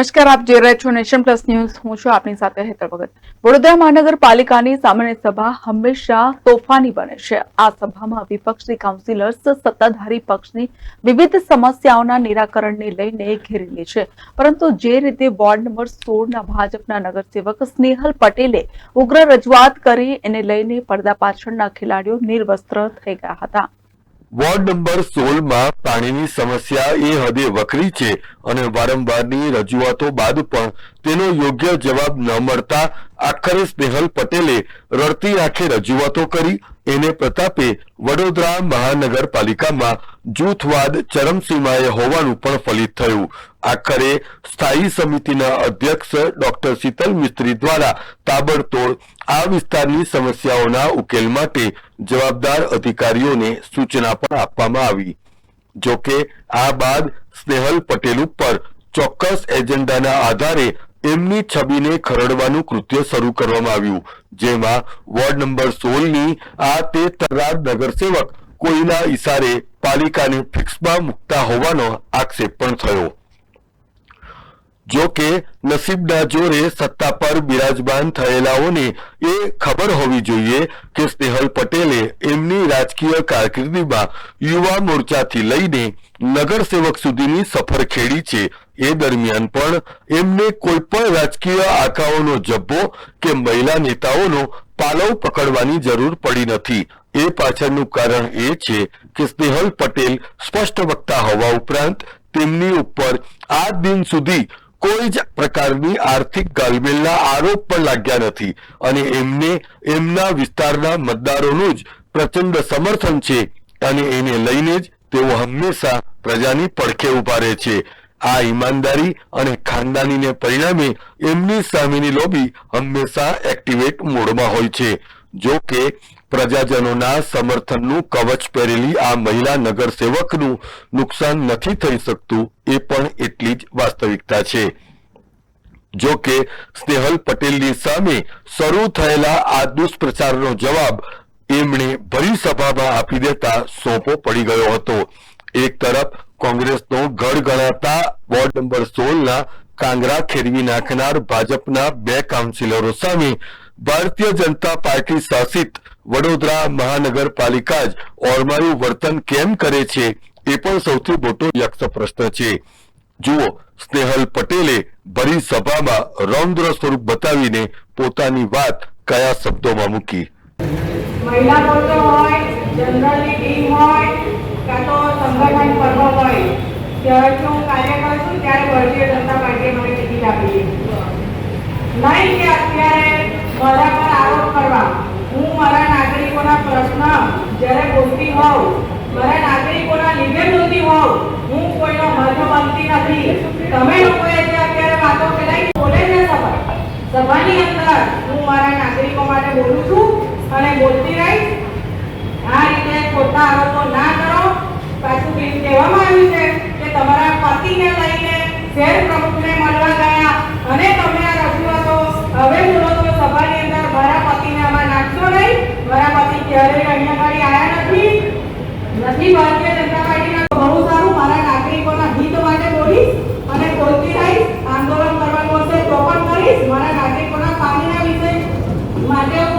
નમસ્કાર, આપ જોઈ રહ્યા છો નેશન પ્લસ ન્યૂઝ. હું છું આપની સાથે હેતર ભગત. વડોદરા મહાનગરપાલિકાની સામાન્ય સભા હંમેશા તોફાની બને છે. આ સભામાં વિપક્ષી કાઉન્સિલર્સ સત્તાધારી પક્ષની વિવિધ સમસ્યાઓના નિરાકરણને લઈને ઘેરેલી છે. પરંતુ જે રીતે વોર્ડ નંબર સોળના ભાજપના નગરસેવક સ્નેહલ પટેલે ઉગ્ર રજૂઆત કરી, એને લઈને પડદા પાછળના ખેલાડીઓ નિર્વસ્ત્ર થઈ ગયા હતા. વોર્ડ નંબર સોળમાં પાણીની સમસ્યા એ હદે વકરી છે અને વારંવારની રજૂઆતો બાદ પણ તેનો યોગ્ય જવાબ ન મળતા આખરે સ્નેહલ પટેલે રડતી આંખે રજૂઆતો કરી એને પ્રતાપે વડોદરા મહાનગરપાલિકામાં જૂથવાદ ચરમસીમાએ હોવાનું પણ ફલિત થયું. આખરે સ્થાયી સમિતિના અધ્યક્ષ ડોક્ટર શીતલ મિસ્ત્રી દ્વારા તાબડતોડ આ વિસ્તારની સમસ્યાઓના ઉકેલ માટે જવાબદાર અધિકારીઓને સૂચના પણ આપવામાં આવી. જોકે આ બાદ સ્નેહલ પટેલ ઉપર ચોક્કસ એજન્ડાના આધારે એમની છબીને ખરડવાનું કૃત્ય શરૂ કરવામાં આવ્યું, જેમાં વોર્ડ નંબર સોળની આ તે તકરાર નગરસેવક કોઈના ઇશારે પાલિકાને ફિક્સમાં મૂકતા હોવાનો આક્ષેપ પણ થયો. જો કે નસીબના જોરે સત્તા પર બિરાજમાન થયેલાઓને એ ખબર હોવી જોઈએ કે સ્નેહલ પટેલે એમની રાજકીય કારકિર્દીમાં યુવા મોરચાથી લઈને નગરસેવક સુધીની સફર ખેડી છે એ દરમિયાન પણ એમને કોઈ પણ રાજકીય આકાઓનો જબ્બો કે મહિલા નેતાઓનો પાલવ પકડવાની જરૂર પડી નથી. એ પાછળનું કારણ એ છે કે સ્નેહલ પટેલ સ્પષ્ટ વક્તા હોવા ઉપરાંત તેમની ઉપર આ દિન સુધી કોઈ જ પ્રકારની આર્થિક ગાલમેલના આરોપ પણ લાગ્યા નથી અને એમને એમના વિસ્તારના મતદારોનું જ પ્રચંડ સમર્થન છે અને એને લઈને જ તેઓ હંમેશા પ્રજાની પડખે ઊભા રહે છે. આ ઈમાનદારી અને ખાનદાનીને પરિણામે એમની સામેની લોબી હંમેશા એક્ટિવેટ મોડમાં હોય છે. જો કે, પ્રજાજનોના સમર્થનનું કવચ પહેરેલી આ મહિલા નગરસેવકનું નુકસાન નથી થઈ શકતું, એ પણ એટલી જ વાસ્તવિકતા છે. જો કે, સ્નેહલ પટેલની સામે શરૂ થયેલા આ દુષ્પ્રચારનો જવાબ એમણે ભરી સભામાં આપી દેતા સોંપો પડી ગયો હતો. એક તરફ કોંગ્રેસનો ગઢ ગણાતા વોર્ડ નંબર સોળના કાંગરા ખેરવી નાખનાર ભાજપના બે કાઉન્સિલરો સામે ભારતીય જનતા પાર્ટી શાસિત વડોદરા મહાનગરપાલિકા જ ઓરમાયું વર્તન કેમ કરે છે એ પણ સૌથી મોટો વ્યક્ત પ્રશ્ન છે. જુઓ, સ્નેહલ પટેલે ભરી સભામાં રૌદ્ર સ્વરૂપ બતાવીને પોતાની વાત કયા શબ્દોમાં મૂકી? મહિલા હોય જનરલની ટીમ હોય કાં તો સંગઠન પર્વ હોય ત્યારથી હું કાર્ય કરું છું ત્યારે ભારતીય જનતા પાર્ટીએ મને ટિકિટ આપી નહીં કે અત્યારે મારા પર આરોપ કરવા. હું મારા નાગરિકોના પ્રશ્ન જ્યારે બોલતી હોઉં, મારા નાગરિકોના લીધે બોલતી હોઉં, હું કોઈનો મધ્ય બનતી નથી. તમે લોકોએ જે અત્યારે વાતો ફેલાવી બોલે છે સભા. સભાની અંદર હું મારા નાગરિકો માટે બોલું છું અને બોલતી રહીશ. આ રીતે ખોટા આરોપો ના કરો. પાછું કહેવામાં આવ્યું છે કે તમારા પતિને લઈને શેર પ્રમુખને મળવા ગયા અને તમે આ રજૂઆતો હવે બોલો તો સભાની અંદર મારા પતિને આમાં નાખશો નહીં મારા પતિ ક્યારેય અહીંયા આગળ આવ્યા નથી નથી ભારતીય જનતા પાર્ટીના બહુ સારું મારા નાગરિકોના હિત માટે બોલીશ અને બોલતી રહીશ આંદોલન કરવાનું હશે તો પણ કરીશ મારા નાગરિકોના પાણીના વિષય માટે હું